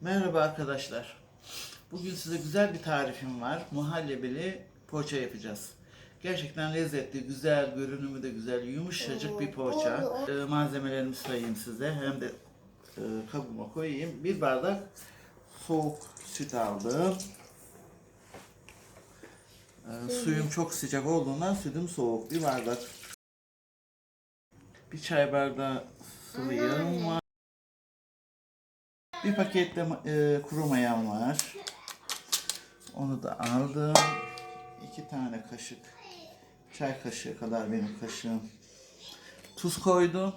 Merhaba arkadaşlar. Bugün size güzel bir tarifim var. Muhallebili poğaça yapacağız. Gerçekten lezzetli, güzel, görünümü de güzel, yumuşacık bir poğaça. Ee, malzemelerimi sayayım size. Hem de e, kabıma koyayım. Bir bardak soğuk süt aldım. Ee, suyum çok sıcak olduğundan sütüm soğuk. Bir bardak. Bir çay bardağı sıvı yağım var. Bir pakette e, kuru mayam var. Onu da aldım. İki tane kaşık, çay kaşığı kadar benim kaşığım. Tuz koydum.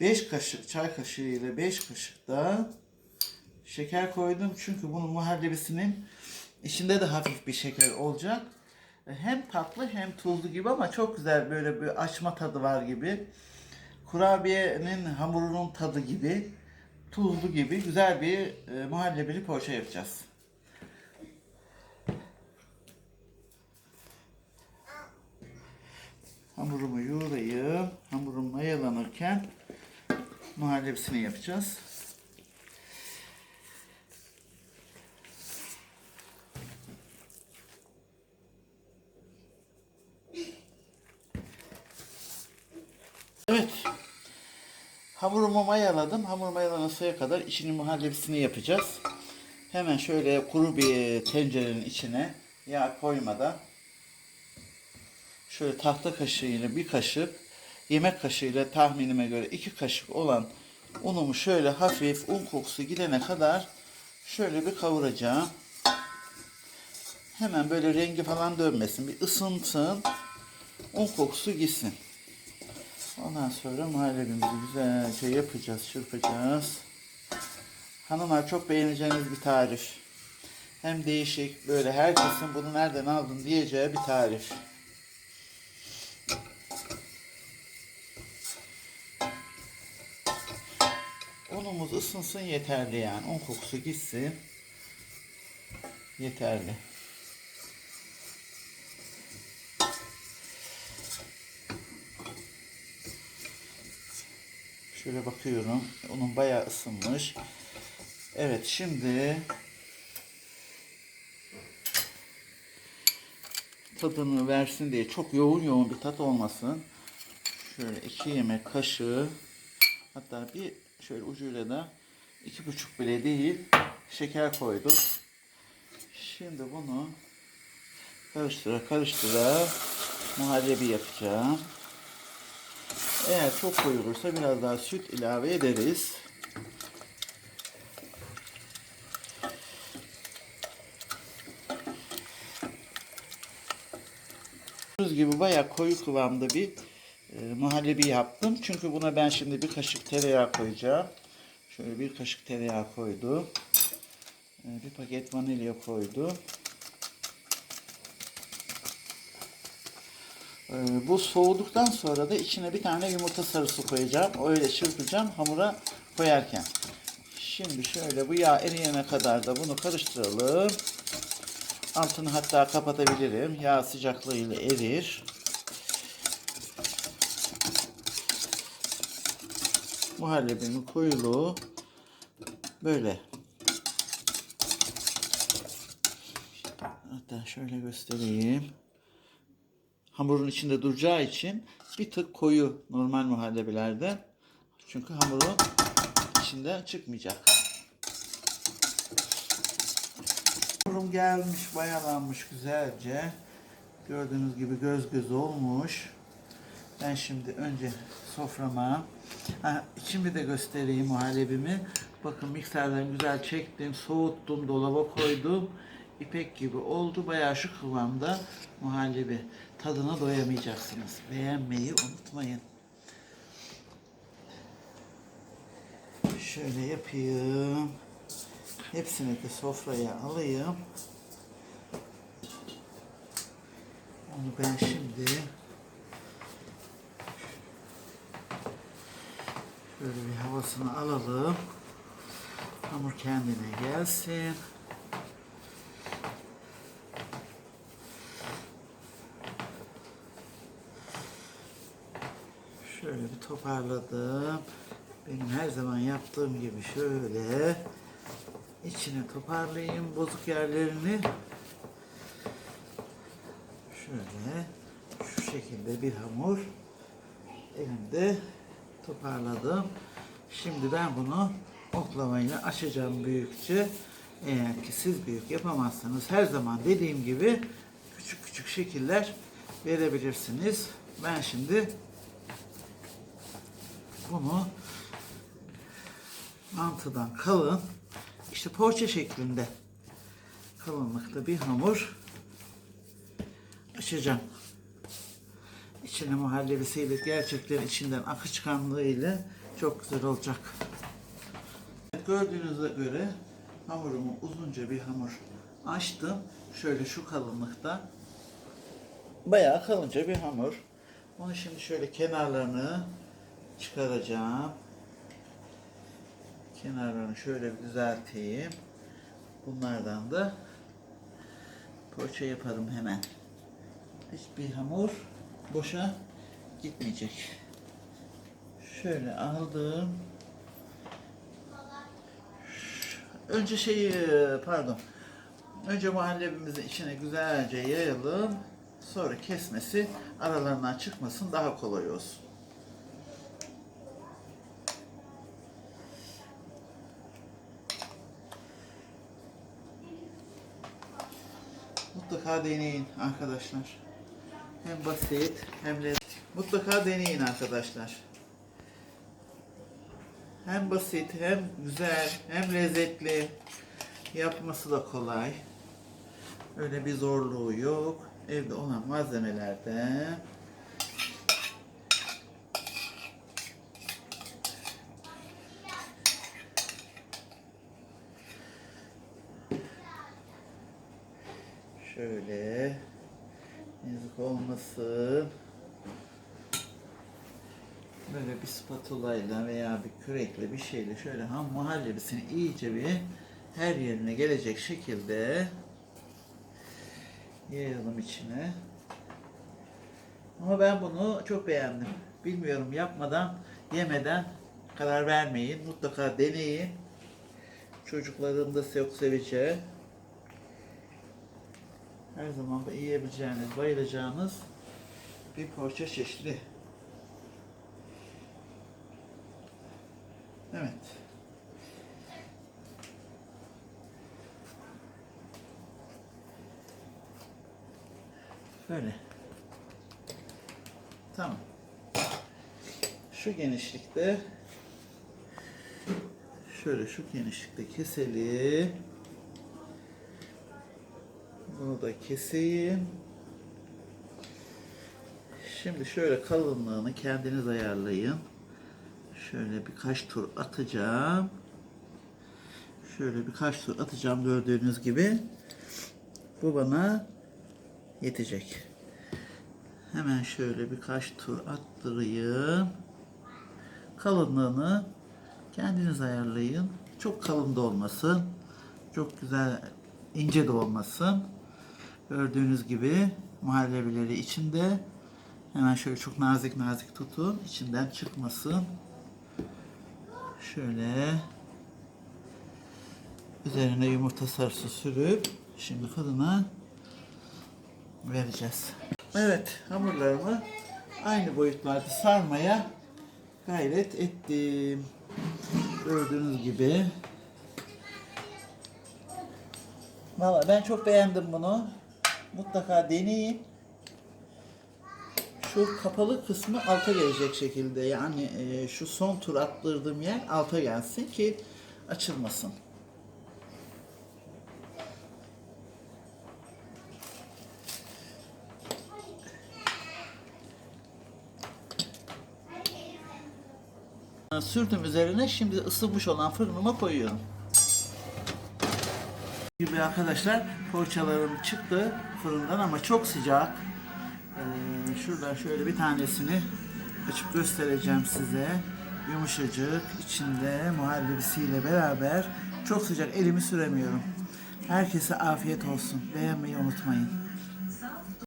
Beş kaşık çay kaşığı ile beş kaşık da şeker koydum. Çünkü bunun muhallebisinin içinde de hafif bir şeker olacak. Hem tatlı hem tuzlu gibi ama çok güzel böyle bir açma tadı var gibi kurabiyenin hamurunun tadı gibi, tuzlu gibi güzel bir e, muhallebili poğaça yapacağız. Hamurumu yoğurayım. Hamurum mayalanırken muhallebisini yapacağız. Evet. Hamurumu mayaladım. Hamur mayalanasıya kadar içinin muhallebisini yapacağız. Hemen şöyle kuru bir tencerenin içine yağ koymadan şöyle tahta kaşığıyla bir kaşık yemek kaşığıyla tahminime göre iki kaşık olan unumu şöyle hafif un kokusu gidene kadar şöyle bir kavuracağım. Hemen böyle rengi falan dönmesin. Bir ısınsın. Un kokusu gitsin. Ondan sonra muhallebimizi güzelce yapacağız, çırpacağız. Hanımlar çok beğeneceğiniz bir tarif. Hem değişik, böyle herkesin bunu nereden aldın diyeceği bir tarif. Unumuz ısınsın yeterli yani. Un kokusu gitsin. Yeterli. Şöyle bakıyorum. Unun bayağı ısınmış. Evet şimdi tadını versin diye çok yoğun yoğun bir tat olmasın. Şöyle iki yemek kaşığı hatta bir şöyle ucuyla da iki buçuk bile değil şeker koydum. Şimdi bunu karıştıra karıştıra muhallebi yapacağım. Eğer çok koyulursa biraz daha süt ilave ederiz. Gördüğünüz gibi bayağı koyu kıvamda bir e, muhallebi yaptım. Çünkü buna ben şimdi bir kaşık tereyağı koyacağım. Şöyle bir kaşık tereyağı koydum. E, bir paket vanilya koydum. Ee, bu soğuduktan sonra da içine bir tane yumurta sarısı koyacağım. Öyle çırpacağım hamura koyarken. Şimdi şöyle bu yağ eriyene kadar da bunu karıştıralım. Altını hatta kapatabilirim. Yağ sıcaklığıyla erir. Muhallebimin koyuluğu böyle. Hatta şöyle göstereyim hamurun içinde duracağı için bir tık koyu normal muhallebilerde. Çünkü hamurun içinden çıkmayacak. Hamurum gelmiş, bayalanmış güzelce. Gördüğünüz gibi göz göz olmuş. Ben şimdi önce soframa ha, içimi de göstereyim muhallebimi. Bakın mikserden güzel çektim, soğuttum, dolaba koydum. İpek gibi oldu. Bayağı şu kıvamda muhallebi. Tadına doyamayacaksınız. Beğenmeyi unutmayın. Şöyle yapayım. Hepsini de sofraya alayım. Onu ben şimdi şöyle bir havasını alalım. Hamur kendine gelsin. Şöyle bir toparladım. Benim her zaman yaptığım gibi şöyle içine toparlayayım bozuk yerlerini. Şöyle şu şekilde bir hamur elimde toparladım. Şimdi ben bunu oklavayla açacağım büyükçe. Eğer ki siz büyük yapamazsanız her zaman dediğim gibi küçük küçük şekiller verebilirsiniz. Ben şimdi bunu mantıdan kalın işte poğaça şeklinde kalınlıkta bir hamur açacağım. İçine muhallebisiyle gerçekten içinden akışkanlığıyla çok güzel olacak. Gördüğünüze göre hamurumu uzunca bir hamur açtım. Şöyle şu kalınlıkta. Bayağı kalınca bir hamur. Onu şimdi şöyle kenarlarını çıkaracağım. Kenarlarını şöyle bir düzelteyim. Bunlardan da poğaça yaparım hemen. Hiçbir hamur boşa gitmeyecek. Şöyle aldım. Önce şeyi pardon. Önce muhallebimizin içine güzelce yayalım. Sonra kesmesi aralarından çıkmasın daha kolay olsun. Mutlaka deneyin arkadaşlar. Hem basit hem lezzetli. Mutlaka deneyin arkadaşlar. Hem basit hem güzel hem lezzetli. Yapması da kolay. Öyle bir zorluğu yok. Evde olan malzemelerden şöyle yazık olmasın. Böyle bir spatulayla veya bir kürekle bir şeyle şöyle ham muhallebisini iyice bir her yerine gelecek şekilde yayalım içine. Ama ben bunu çok beğendim. Bilmiyorum yapmadan, yemeden karar vermeyin. Mutlaka deneyin. Çocukların da çok seveceği. Her zaman da yiyebileceğiniz, bayılacağınız bir poğaça çeşidi. Evet. Böyle. Tamam. Şu genişlikte şöyle şu genişlikte keselim. Bunu da keseyim. Şimdi şöyle kalınlığını kendiniz ayarlayın. Şöyle birkaç tur atacağım. Şöyle birkaç tur atacağım gördüğünüz gibi. Bu bana yetecek. Hemen şöyle birkaç tur attırayım. Kalınlığını kendiniz ayarlayın. Çok kalın da olmasın. Çok güzel ince de olmasın. Gördüğünüz gibi muhallebileri içinde. Hemen şöyle çok nazik nazik tutun. içinden çıkmasın. Şöyle üzerine yumurta sarısı sürüp şimdi fırına vereceğiz. Evet hamurlarımı aynı boyutlarda sarmaya gayret ettim. Gördüğünüz gibi. Valla ben çok beğendim bunu. Mutlaka deneyin. Şu kapalı kısmı alta gelecek şekilde yani e, şu son tur attırdığım yer alta gelsin ki açılmasın. Sürdüm üzerine şimdi ısınmış olan fırınıma koyuyorum. Gibi arkadaşlar poğaçalarım çıktı fırından ama çok sıcak. Ee, şuradan şöyle bir tanesini açıp göstereceğim size. Yumuşacık içinde muhallebisiyle beraber çok sıcak elimi süremiyorum. Herkese afiyet olsun. Beğenmeyi unutmayın.